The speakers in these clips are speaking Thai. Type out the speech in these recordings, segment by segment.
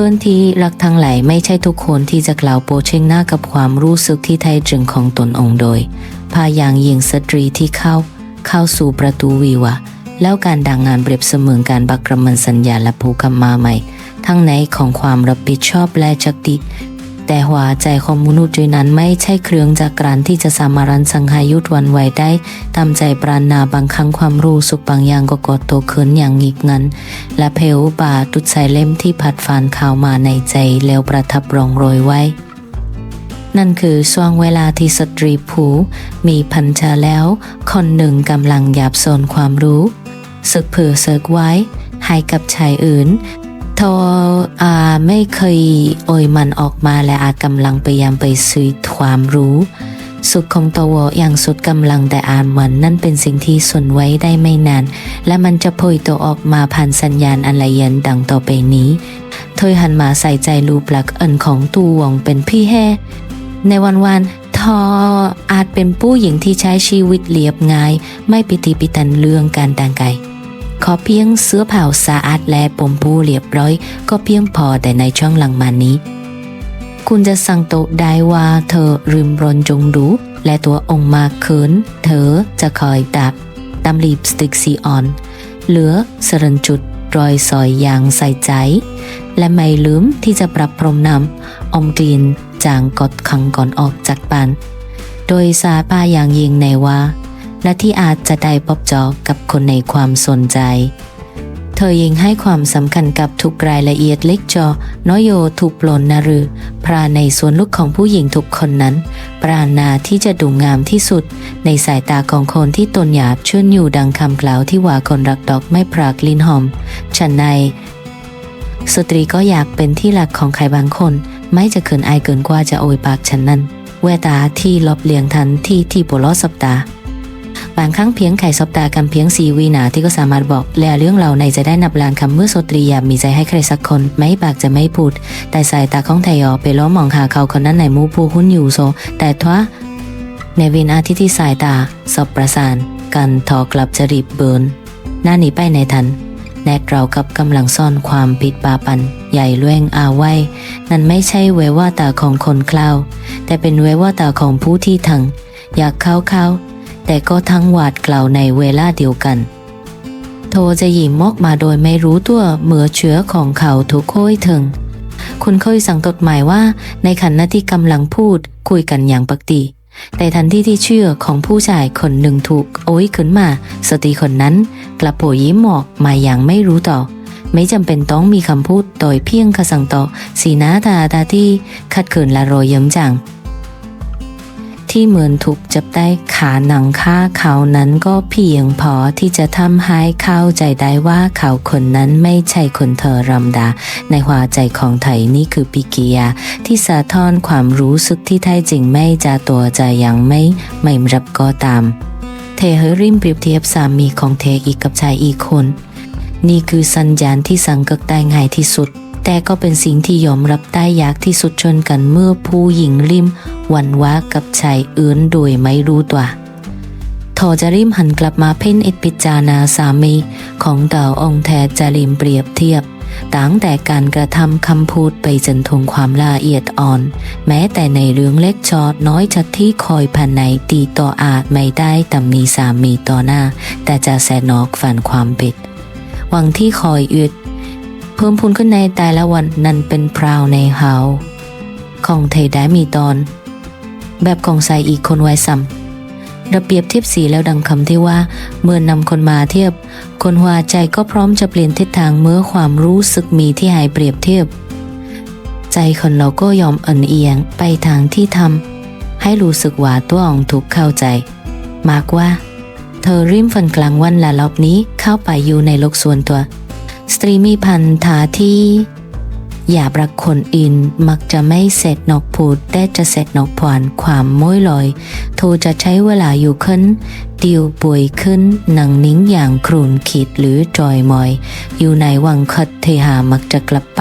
พื่อนที่รักทั้งหลายไม่ใช่ทุกคนที่จะกล่าวโปเชงหน้ากับความรู้สึกที่แท้จริงของตนองโดย พายางยิงสตรีที่เข้า เข้าสู่ประตูวิวะ แล้วการดังงานเปรียบเสมือนการบักรมันสัญญาและภูกกรรมมาใหม่ ทั้งในของความรับผิดชอบและจักติ แต่หัวใจของมนุษย์ด้วยนั้นไม่ใช่เครื่องจักรานที่จะสามารถสังหายุดวันไหวได้ตามใจปราณนาบางครั้งความรู้สุขบางอย่างก็กดโตขึ้นอย่างงีกงันและเพวบาตุดใส่เล่มที่พัดฟานข่าวมาในใจแล้วประทับรองโรยไว้นั่นคือช่วงเวลาที่สตรีผูมีพันชาแล้ว คนหนึ่งกำลังหยาบโซนความรู้ สึกเผื่อเสกไว้ ให้กับชายอื่น ทออาไม่เคยโอยมันออกมาและอากำลังพยายามไปซื้อความรู้ สุดของตัวอย่างสุดกำลังแต่อ่านมันนั่นเป็นสิ่งที่สนไว้ได้ไม่นาน และมันจะโผยตัวออกมาผ่านสัญญาณอันละเอียดดังต่อไปนี้เธอหันมาใส่ใจรูปลักษณ์อันของตูวงเป็นพี่แห่ในวันวันๆทออาจเป็นผู้หญิงที่ใช้ชีวิตเรียบง่าย ไม่ปิติปิตันเรื่องการแต่งไกล ขอเพียงเสื้อผ้าสะอาดและปมผู้เรียบร้อย ก็เพียงพอแต่ในช่วงหลังมานี้ คุณจะสั่งโตะได้ว่าเธอริมรนจงดู และตัวองค์มาเขิน เธอจะคอยดับตามลิปสติกสีอ่อน เหลือสรันจุดรอยซอยอย่างใส่ใจ และไม่ลืมที่จะปรับพรมนำอมกลิ่นจางกดขังก่อนออกจากบ้าน โดยสาปาอย่างยิงในว่า และที่อาจจะได้พบเจอกับคนในความสนใจ เธอยิงให้ความสำคัญกับทุกรายละเอียดเล็กจอ น้อยโยถูกปลนนารือ พราในส่วนลุกของผู้หญิงทุกคนนั้น ปราณนาที่จะดูงามที่สุด ในสายตาของคนที่ตนหยาบชื่นอยู่ดังคำกล่าวที่ว่าคนรักดอกไม่พรากลินหอมฉันในสตรีก็อยากเป็นที่รักของใครบางคน ไม่จะเขินอายเกินกว่าจะโอยปากฉันนั้นแววตาที่ลบเลียงทันที่ที่ปวดล้อสับตา บางครั้งเพียงไข่ซบตากันเพียงสีวีหนาที่ก็สามารถบอกแล้วเรื่องเราในจะได้นับลานคำเมื่อสตรียามีใจให้ใครสักคนไม่ปากจะไม่พูด แต่สายตาของไทยอไปล้อมองหาเขาคนนั้นในมูผู้หุ้นอยู่โซ แต่ทว่าในวินาทีที่สายตาสบประสาน กันทอกลับจะรีบเบิร์นหน้าหนีไปในทัน แนกเรากับกำลังซ่อนความผิดปาปัน ใหญ่เล่งอาไว้ นั่นไม่ใช่เวว่าตาของคนคลาว แต่เป็นเวว่าตาของผู้ที่ทังอยากเข้าเข้า แต่ก็ทั้งหวาดกล่าวในเวลาเดียวกัน โทจะหยิมมอกมาโดยไม่รู้ตัวเหมือเชื้อของเขาทุกโค้ยถึง คุณเคยสั่งตดหมายว่าในขณะที่กำลังพูดคุยกันอย่างปกติแต่ทันทีที่เชื่อของผู้ชายคนหนึ่งถูกโอ้ยขึ้นมา สตรีคนนั้นกลับโผล่ยิ้มหมอกมาอย่างไม่รู้ต่อ ไม่จำเป็นต้องมีคำพูดโดยเพียงคำสั่งต่อสีหน้าตาตาที่ขัดเขินและโรยเยิ้มจาง ที่เหมือนถูกจับได้ขาหนังค่าเขานั้นก็เพียงพอที่จะทำให้เข้าใจได้ว่าเขาคนนั้นไม่ใช่คนเธอรำดา ในหัวใจของไทยนี่คือปิกิยา ที่สะท้อนความรู้สึกที่แท้จริงไม่จะตัวใจยังไม่ไม่รับก็ตามเทเฮริมเปรียบเทียบสามีของเทอีกกับชายอีกคน นี่คือสัญญาณที่สังเกตได้ง่ายที่สุดแต่ก็เป็นสิ่งที่ยอมรับได้ยากที่สุดชนกันเมื่อผู้หญิงริม วันว่ากับชายอื่นโดยไม่รู้ตัวทอจะริมหันกลับมาเพ่นอ็ดปิจานาสามีของดาองแทจะริมเปรียบเทียบตั้งแต่การกระทำคำพูดไปจนถึงความละเอียดอ่อน แม้แต่ในเรื่องเล็กชอดน้อยชัดที่คอยภายในตีต่ออาจไม่ได้ตำหนีสามีต่อหน้า แต่จะแสนอกฝันความผิดหวังที่คอยอึด เพิ่มพูนขึ้นในแต่ละวันนั้นเป็นพราวในเฮาของเทได้มีตอน แบบของใส่อีกคนไว้ซ้ำระเบียบเทียบสีแล้วดังคำที่ว่า เมื่อนำคนมาเทียบ คนหัวใจก็พร้อมจะเปลี่ยนทิศทางเมื่อความรู้สึกมีที่หายเปรียบเทียบ ใจคนเราก็ยอมเอ็นเอียงไปทางที่ทำให้รู้สึกว่าตัวอ่องถูกเข้าใจ มากว่า เธอริมฟันกลางวันและรอบนี้เข้าไปอยู่ในโลกส่วนตัว สตรีมีพันธาที่ อย่าบรักคนอื่นมักจะไม่เสร็จนอกพูดแต่จะเสร็จนอกผ่านความม้อยลอยโทจะใช้เวลาอยู่ขึ้นเดียวป่วยขึ้นหนังนิ้งอย่างครูนขีดหรือจอยมอย อยู่ในวังคดเทหามักจะกลับไป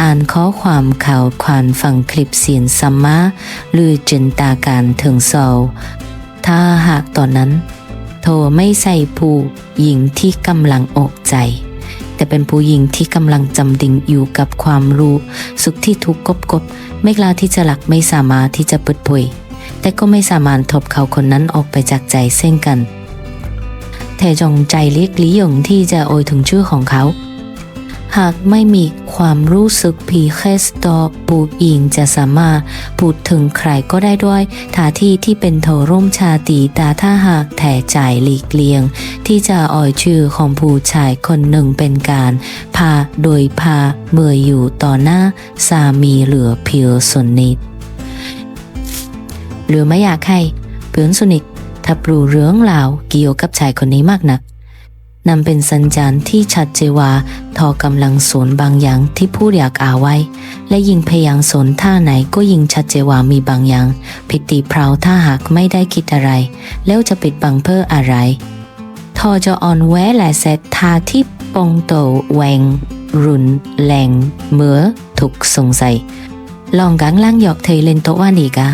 อ่านข้อความข่าวควานฟังคลิปเสียงสัมมาหรือจินตาการถึงเศร้าถ้าหากตอนนั้น โทไม่ใส่ผู้หญิงที่กำลังอกใจ แต่เป็นผู้หญิงที่กำลังจำดิ่งอยู่กับความรู้ สุขที่ถูกกบกบ ไม่กล้าที่จะหลักไม่สามารถที่จะเปิดเผยแต่ก็ไม่สามารถทบเขาคนนั้นออกไปจากใจเส้นกันแต่จงใจเรียกลิยงที่จะโอยถึงชื่อของเขา หากไม่มีความรู้สึกผีแคสตอปูอิงจะสามารถพูดถึงใครก็ได้ด้วยท่าที่ที่เป็นโทร่มชาติตาถ้าหากแถ่จ่ายหลีกเลี่ยง ที่จะอ่อยชื่อของผู้ชายคนหนึ่งเป็นการ พาโดยพาเมื่ออยู่ต่อหน้าสามีเหลือเพียวสนิทหรือไม่อยากให้เพื่อนสนิทถ้าปรู้เรื่องราวเกี่ยวกับชายคนนี้มากนัก นำเป็นสัญญาณที่ชัดเจนว่าทอกำลังสนบางอย่างที่ผู้อยากอาไว้ และยิงพยายามสนท่าไหนก็ยิงชัดเจนว่ามีบางอย่าง ผิดตีเพราถ้าหากไม่ได้คิดอะไร แล้วจะปิดบังเพื่ออะไร ทอจะอ่อนแวและเซตท่าที่ปองโตแวง รุนแรงเมื่อถูกสงสัยลองกังล่างหยอกเธอเล่นโตะว่านี่กะ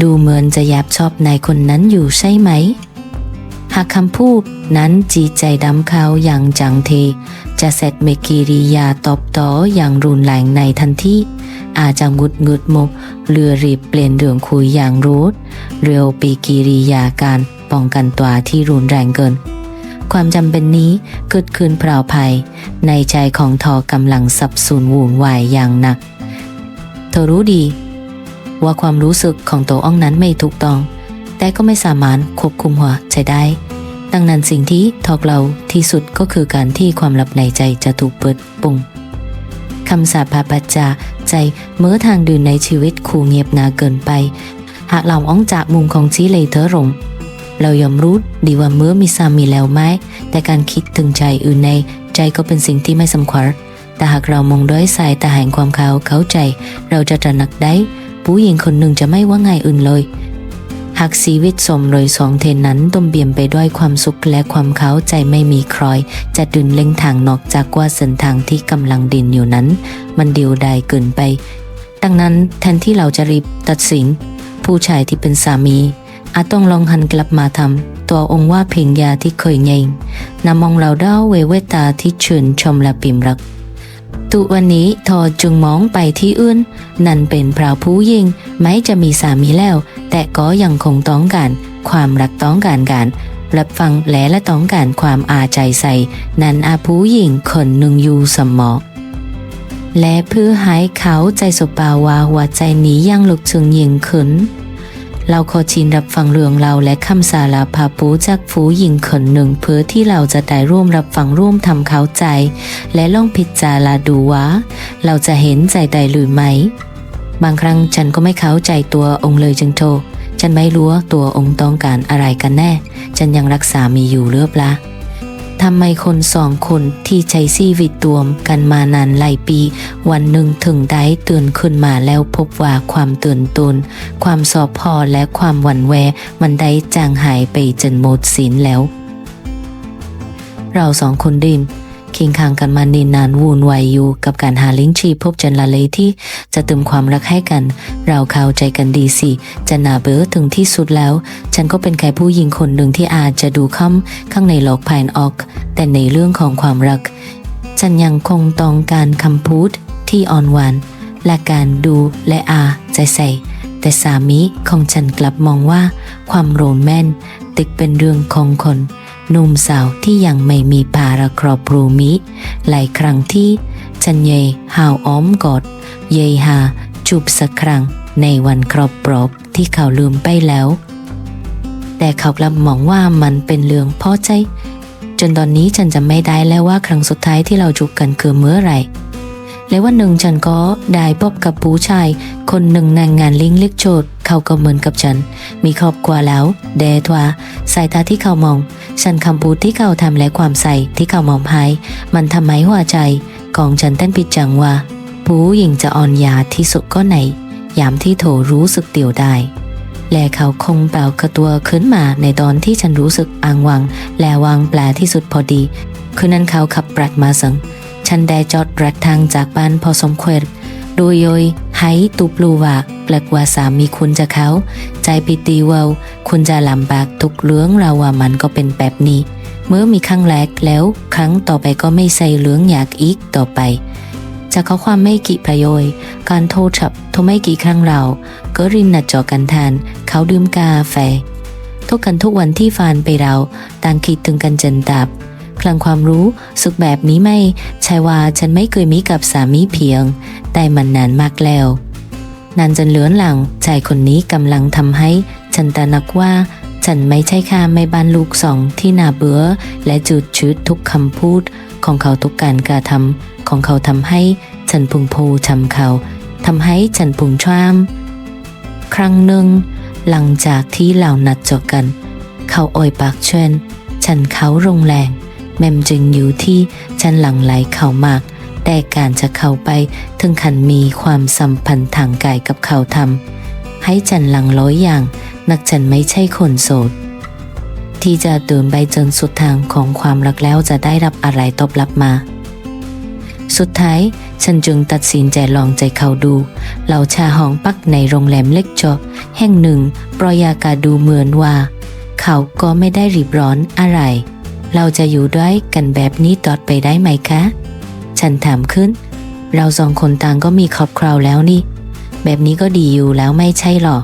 ดูเหมือนจะแยบชอบนายคนนั้นอยู่ใช่ไหม หากคำพูดนั้นจีใจดำเขาอย่างจังเท จะเสร็จเมกิริยาตอบต่ออย่างรุนแรงในทันทีอาจจะงุดงุดมกเรือรีบเปลี่ยนเรื่องคุยอย่างรูดเร็วปีกิริยาการป้องกันตัวที่รุนแรงเกิน ความจำเป็นนี้เกิดขึ้นเพราภัย ในใจของทอกำลังสับสนวุ่นวายอย่างหนัก เธอรู้ดี ว่าความรู้สึกของตัวอ้องนั้นไม่ถูกต้อง แต่ก็ไม่สามารถควบคุมหัวใจได้ ดังนั้นสิ่งที่ทอกเราที่สุดก็คือการที่ความลับในใจจะถูกเปิดปุ่งคำสาปาปัจจาใจเมื่อทางดื่นในชีวิตคู่เงียบนาเกินไป หากเราอ้องจากมุมของจีเลยเธอรงเรายอมรู้ดีว่าเมื่อมีสามีแล้วไหมแต่การคิดถึงใจอื่นในใจก็เป็นสิ่งที่ไม่สำคัญแต่หากเรามองด้วยสายตาแห่งความเขาเข้าใจ เราจะตระหนักได้ ผู้หญิงคนหนึ่งจะไม่ว่าไงอื่นเลย หากชีวิตสมรอยสองเทนนั้นต้มเบี่ยมไปด้วยความสุขและความเขาใจไม่มีใครจะดึนเล็งทางนอกจากว่าเส้นทางที่กำลังดินอยู่นั้น มันเดียวดายเกินไป ดังนั้นแทนที่เราจะรีบตัดสิน ผู้ชายที่เป็นสามี อาจต้องลองหันกลับมาทำตัวองค์ว่าเพียงยาที่เคยเงงนำมองเราด้าเวเวตาที่ชื่นชมและปิมรัก ทุกวันนี้ทอจึงมองไปที่อื่น นั่นเป็นพราะผู้หญิงแม้จะมีสามีแล้ว แต่ก็ยังคงต้องการความรักต้องการการรับฟังและและต้องการความอาใจใส่ นั่นอาผู้หญิงคนหนึ่งอยู่สมอและเพื่อให้เขาใจสบาวาหัวใจนี้ยังลุกถึงยิงขึ้น เราขอชินรับฟังเรื่องเราและคำสารภาปูจากผู้หญิงคนหนึ่งเพื่อที่เราจะได้ร่วมรับฟังร่วมทำเข้าใจ และลองพิจารณาดูว่า เราจะเห็นใจใดหรือไม่ บางครั้งฉันก็ไม่เข้าใจตัวองค์เลยจึงโทรฉันไม่รู้ว่าตัวองค์ต้องการอะไรกันแน่ ฉันยังรักษามีอยู่เรือบละ ทำไมคนสองคนที่ใช้ชีวิตรวมกันมานานหลายปี วันหนึ่งถึงได้ตื่นขึ้นมาแล้วพบว่าความตื่นตนความสอบพอและความหวั่นแวมันได้จางหายไปจนหมดสิ้นแล้ว เราสองคนดิน คียงข้างกันมานินนานวุ่นวายอยู่กับการหาลิ้นชีพบจันละเลยที่จะเติมความรักให้กัน เราเข้าใจกันดีสิจะนาเบอถึงที่สุดแล้ว ฉันก็เป็นแค่ผู้หญิงคนหนึ่งที่อาจจะดูค่ำข้างในโลกภายนอก แต่ในเรื่องของความรัก ฉันยังคงต้องการคำพูดที่อ่อนหวานและการดูและอาใจใส่แต่สามีของฉันกลับมองว่า ความโรแมนติกเป็นเรื่องของคน หนุ่มสาวที่ยังไม่มีภาระครอบครูมิหลายครั้งที่ฉันเยหาวอ้อมกอด เยหาจูบสักครั้งในวันครอบปรอบที่เขาลืมไปแล้ว แต่เขากลับมองว่ามันเป็นเรื่องพอใจ จนตอนนี้ฉันจะไม่ได้แล้วว่าครั้งสุดท้ายที่เราจูบกันคือเมื่อไหร่ และวันหนึ่งฉันก็ได้พบกับผู้ชาย คนหนึ่งในงานลิงเล็กโจดเขาก็เหมือนกับฉัน มีครอบครัวแล้วแดทว่าสายตาที่เขามอง ฉันคำพูดที่เขาทำและความใส่ที่เขามองให้มันทำให้หัวใจ ของฉันเต้นผิดจังว่า ผู้หญิงจะอ่อนยาที่สุดก็ไหน ยามที่โถรู้สึกเดียวได้และเขาคงเปล่ากระตัวขึ้นมาในตอนที่ฉันรู้สึกอ้างวัง และวางแปลที่สุดพอดี คืนนั้นเขาขับปรัดมาสัง ฉันได้จอดรัดทางจากบ้านพอสมควรโดยโยยให้ตุปลูว่าแปลกว่าสามีคุณจะเขา ใจปิตีเวาคุณจะลำบากทุกเรื่องเราว่ามันก็เป็นแบบนี้ เมื่อมีครั้งแรกแล้วครั้งต่อไปก็ไม่ใส่เลืองอยากอีกต่อไป จากข้อความไม่กี่ประโยชน์การโทรฉับโทรไม่กี่ครั้งเรา ก็ริมหนัดจอกันทาน เขาดื่มกาแฟทุกกันทุกวันที่ฟานไปเรา ต่างคิดถึงกันจนดับ คลังความรู้สุขแบบนี้ไม่ใช่ว่าฉันไม่เคยมีกับสามีเพียง แต่มันนานมากแล้ว นานจนเหลือนหลังชายคนนี้กำลังทำให้ ฉันตระหนักว่า ฉันไม่ใช่ค่าไม่บ้านลูกสองที่น่าเบื่อและจุดชุดทุกคำพูด ของเขาทุกการกระทำของเขาทำให้ ฉันพุงโพชำเขาทำให้ฉันพุงชามครั้งหนึ่ง หลังจากที่เรานัดเจอกัน เขาอ่อยปากเชิญฉันเขาโรงแรง แมมจึงอยู่ที่ฉันหลังไหลเขามากแต่การจะเข้าไปถึงขันมีความสัมพันธ์ทางกายกับเขาทำให้ฉันหลังร้อยอย่าง นักฉันไม่ใช่คนโสด ที่จะเดินไปจนสุดทางของความรักแล้วจะได้รับอะไรตอบรับมา สุดท้ายฉันจึงตัดสินใจลองใจเขาดูเราชาห้องปักในโรงแรมเล็กจอแห่งหนึ่งปรอยากาดูเหมือนว่า เขาก็ไม่ได้รีบร้อนอะไร เราจะอยู่ด้วยกันแบบนี้ต่อไปได้ไหมคะ ฉันถามขึ้น เราสองคนต่างก็มีครอบคราวแล้วนี่ แบบนี้ก็ดีอยู่แล้วไม่ใช่หรอ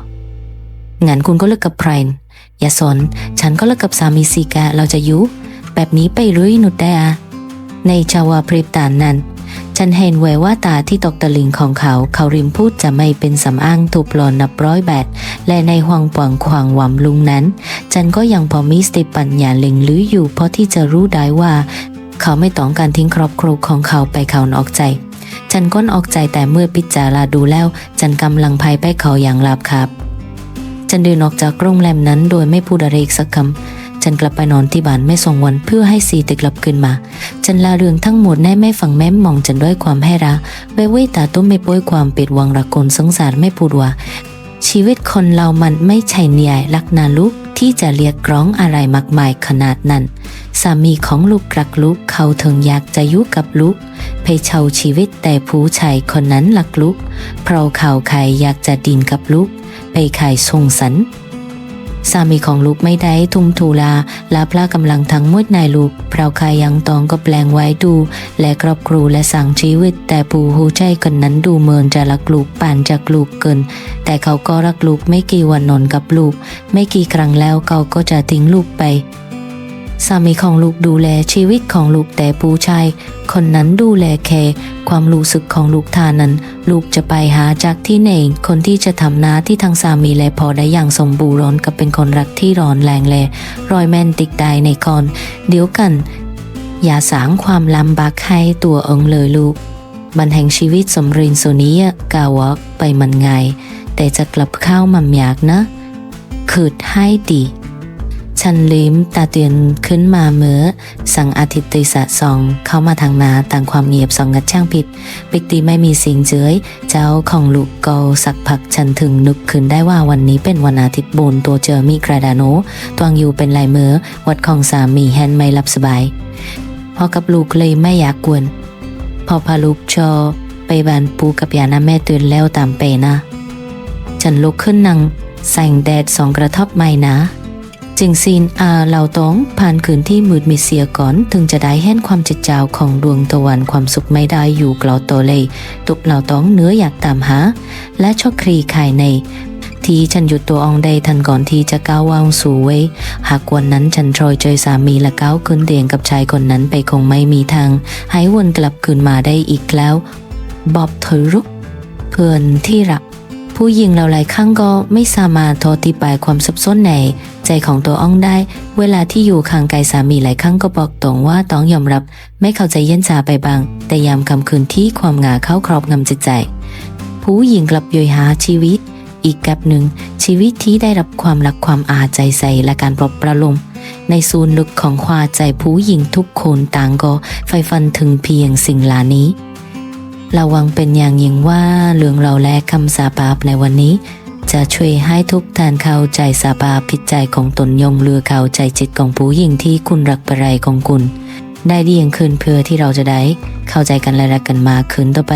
งั้นคุณก็เลิกกับไพรนอย่าสน ฉันก็เลิกกับสามีสีกาเราจะอยู่แบบนี้ไปเรื่อยนุดได้อะในชาวาพริบตานั้น ฉันเห็นแววว่าตาที่ตกตะลิงของเขา เขาริมพูดจะไม่เป็นสำอ้างถูกหลอนนับร้อยแบตและในห่วงปวงควางหวำลุงนั้น ฉันก็ยังพอมีสติปัญญาเล็งลืออยู่เพราะที่จะรู้ได้ว่า เขาไม่ต้องการทิ้งครอบครัวของเขาไปเขานอกใจ ฉันก้นออกใจแต่เมื่อพิจาราดูแล้ว ฉันกำลังภายไปเขาอย่างลับครับ ฉันเดินออกจากโรงแรมนั้นโดยไม่พูดอะไรอีกสักคำ ฉันกลับไปนอนที่บ้านไม่ส่งวันเพื่อให้สีติกลับขึ้นมา ฉันลาเรื่องทั้งหมดแน่ไม่ฟังแม้มองฉันด้วยความให้รักเวเวยตาตุ้มไม่ป่วยความเปิดวังรักคนสงสารไม่พูดว่า ชีวิตคนเรามันไม่ใช่เนียรักนาลูกที่จะเรียกร้องอะไรมากมายขนาดนั้น สามีของลูกรักลูกเขาถึงอยากจะยู่กับลูกไปเชาชีวิตแต่ผู้ชายคนนั้นรักลูกเพราะเขาใครอยากจะดินกับลูกไปขายส่งสัน สามีของลูกไม่ได้ทุ่มทุลาลาพละกำลังทั้งหมดในลูกเพราะใครยังตองก็แปลงไว้ดู และครอบครูและสั่งชีวิต แต่ปู่หูใจคนนั้นดูเมินจะรักลูกป่านจากลูกเกิน แต่เขาก็รักลูกไม่กี่วันนอนกับลูก ไม่กี่ครั้งแล้วเขาก็จะทิ้งลูกไป สามีของลูกดูแลชีวิตของลูกแต่ผู้ชาย คนนั้นดูแลแค่ความรู้สึกของลูกทานั้น ลูกจะไปหาจากที่ไหนคนที่จะทำหน้าที่ทางสามีและพอได้อย่างสมบูรณ์กับเป็นคนรักที่ร้อนแรงแลรอยแมนติกได้ในคอน เดี๋ยวกัน อย่าสางความลำบากให้ตัวเองเลยลูกบันแห่งชีวิตสมรินโซนี้กาวอกไปมันไง แต่จะกลับเข้ามันยากนะขืดให้ดี ฉันลืมตาเตือนขึ้นมาเมื่อสั่งอาทิตย์ติสะสองเข้ามาทางนาต่างความเงียบสองงัดช่างผิด ปิกตีไม่มีสิ่งเจือยเจ้าของลูกเกาสักพักฉันถึงนึกขึ้นได้ว่าวันนี้เป็นวันอาทิตย์บนตัวเจอมีกระดาโนตวงอยู่เป็นลายเมือวัดของสามีแฮนไม่รับสบายพอกับลูกเลยไม่อยากกวนพอพาลูกชอไปบานปูกับยานาแม่ตื่นแล้วตามไปนะ ฉันลุกขึ้นนั่งแสงแดดสองกระทบไม่นะ จึงซีนอาเราต้องผ่านคืนที่มืดมิดเสียก่อน ถึงจะได้เห็นความจิตเจ้าของดวงตะวันความสุขไม่ได้อยู่กลอโตเลยตุกเราต้องเนื้ออยากตามหา และชอครีภายในที่ฉันหยุดตัวอองได้ทันก่อนที่จะก้าวว่างสู่เวยหากวันนั้นฉันทรอยเจอสามีและก้าวขึ้นเตียงกับชายคนนั้นไปคงไม่มีทาง ให้วนกลับคืนมาได้อีกแล้ว บอบเธอรุกเพื่อนที่รัก ผู้หญิงเราหลายครั้งก็ไม่สามารถทอติปายความสับสนในใจของตัวอ้องได้ เวลาที่อยู่ข้างกายสามีหลายครั้งก็บอกตรงว่าต้องยอมรับ ไม่เข้าใจเย็นชาไปบาง แต่ยามคำคืนที่ความงาเข้าครอบงำจิตใจ ผู้หญิงกลับโยยหาชีวิต อีกกับหนึ่ง ชีวิตที่ได้รับความรักความอาใจใส่และการปลอบประโลมในศูนย์ลึกของควาใจผู้หญิงทุกคนต่างก็ไฟฟันถึงเพียงสิ่งลานี้ ระวังเป็นอย่างยิ่งว่าเรื่องเราและคำสาปาปในวันนี้ จะช่วยให้ทุกท่านเข้าใจสาปาผิดใจของตนยงเรือเข้าใจจิตของผู้หญิงที่คุณรักประไรของคุณ ได้ดียิ่งขึ้นเพื่อที่เราจะได้เข้าใจกันและรักกันมากขึ้นต่อไป